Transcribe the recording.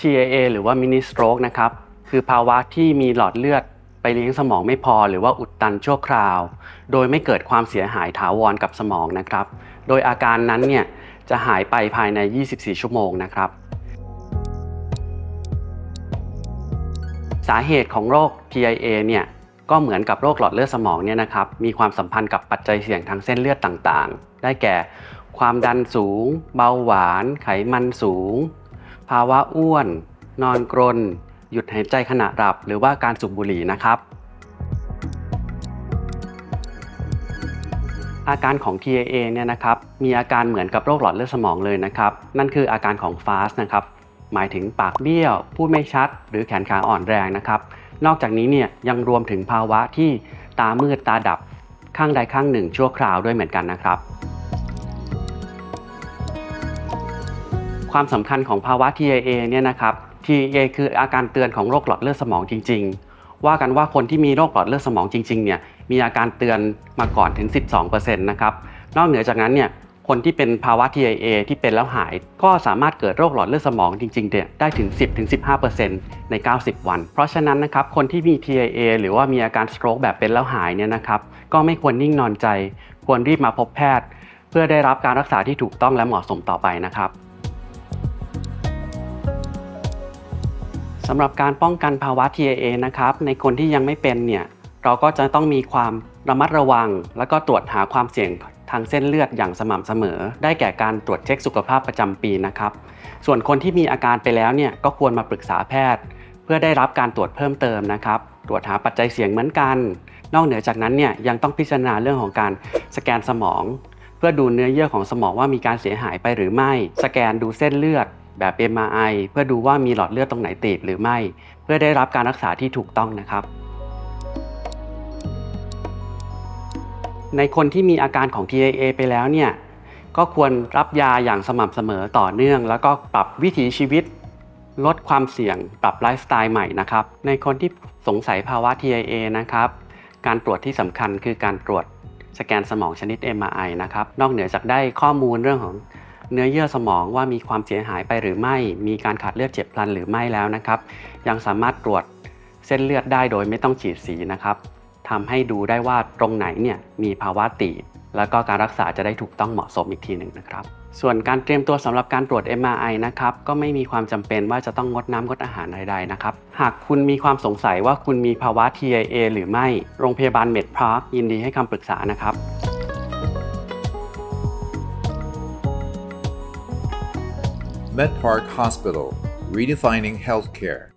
TIA หรือว่า mini stroke นะครับ คือภาวะที่มีหลอดเลือดไปเลี้ยงสมองไม่พอหรือว่าอุดตันชั่วคราว โดยไม่เกิดความเสียหายถาวรกับสมองนะครับ โดยอาการนั้นเนี่ยจะหายไปภายใน 24 ชั่วโมงนะครับ สาเหตุของโรค TIA เนี่ยก็เหมือนกับโรคหลอดเลือดสมองเนี่ยนะครับ มีความสัมพันธ์กับปัจจัยเสี่ยงทางเส้นเลือดต่างๆ ได้แก่ ความดันสูง เบาหวาน ไขมันสูง ภาวะอ้วน นอนกรน หยุดหายใจขณะหลับ หรือว่าการสูบบุหรี่นะครับ อาการของ TIA เนี่ยนะครับ มีอาการเหมือนกับโรคหลอดเลือดสมองเลยนะครับ นั่นคืออาการของ FAST นะครับ หมายถึงปากเบี้ยว พูดไม่ชัด หรือแขนขาอ่อนแรงนะครับ นอกจากนี้เนี่ยยังรวมถึงภาวะที่ตามืดตาดับข้างใดข้างหนึ่งชั่วคราวด้วยเหมือนกันนะครับ ความสำคัญของภาวะ TIA เนี่ยนะครับ TIA คืออาการเตือนของโรคหลอดเลือดสมองจริง ๆ ว่ากันว่าคนที่มีโรคหลอดเลือดสมองจริงๆเนี่ยมีอาการเตือนมาก่อนถึง 12%นะครับนอกเหนือจากนั้นเนี่ยคนที่เป็นภาวะ TIA ที่เป็นแล้วหาย ก็สามารถเกิดโรคหลอดเลือดสมองจริงๆเนี่ยได้ถึง 10-15%ใน 90 วัน เพราะฉะนั้นนะครับ คนที่มี TIA หรือว่ามีอาการ stroke แบบเป็นแล้วหายเนี่ยนะครับ ก็ไม่ควรนิ่งนอนใจ ควรรีบมาพบแพทย์ เพื่อได้รับการรักษาที่ถูกต้องและเหมาะสมต่อไปนะครับ สำหรับการป้องกันภาวะ TIA นะครับในคนที่ยังไม่เป็นเนี่ยเราก็จะต้องมีความระมัดระวัง แล้วก็ตรวจหาความเสี่ยงทางเส้นเลือดอย่างสม่ำเสมอ ได้แก่การตรวจเช็คสุขภาพประจำปีนะครับ ส่วนคนที่มีอาการไปแล้วเนี่ยก็ควรมาปรึกษาแพทย์ เพื่อได้รับการตรวจเพิ่มเติมนะครับ ตรวจหาปัจจัยเสี่ยงเหมือนกัน นอกเหนือจากนั้นเนี่ยยังต้องพิจารณาเรื่องของการสแกนสมอง เพื่อดูเนื้อเยื่อของสมองว่ามีการเสียหายไปหรือไม่ สแกนดูเส้นเลือด แบบ MRI เพื่อดูว่ามีหลอดเลือดตรงไหนตีบหรือไม่ เพื่อได้รับการรักษาที่ถูกต้องนะครับ ในคนที่มีอาการของ TIA ไปแล้วเนี่ยก็ควรรับยาอย่างสม่ำเสมอต่อเนื่อง แล้วก็ปรับวิถีชีวิต ลดความเสี่ยง ปรับไลฟ์สไตล์ใหม่นะครับ ในคนที่สงสัยภาวะ TIA นะครับ การตรวจที่สำคัญคือการตรวจสแกนสมองชนิด MRI นะครับ นอกเหนือจากได้ข้อมูลเรื่องของ เนื้อเยื่อสมองว่ามีความเสียหายไปหรือไม่ มีการขาดเลือดเจ็บพลันหรือไม่แล้วนะครับ ยังสามารถตรวจเส้นเลือดได้โดยไม่ต้องฉีดสีนะครับทำให้ดูได้ว่าตรงไหนเนี่ยมีภาวะตีบแล้วก็การรักษาจะได้ถูกต้องเหมาะสมอีกทีหนึ่งนะครับ ส่วนการเตรียมตัวสำหรับการตรวจ MRI นะครับ ก็ไม่มีความจำเป็นว่าจะต้องงดน้ำงดอาหารใดๆนะครับ หากคุณมีความสงสัยว่าคุณมีภาวะ TIA หรือไม่ โรงพยาบาลเมดพาร์คยินดีให้คำปรึกษานะครับ MedPark Hospital, redefining healthcare.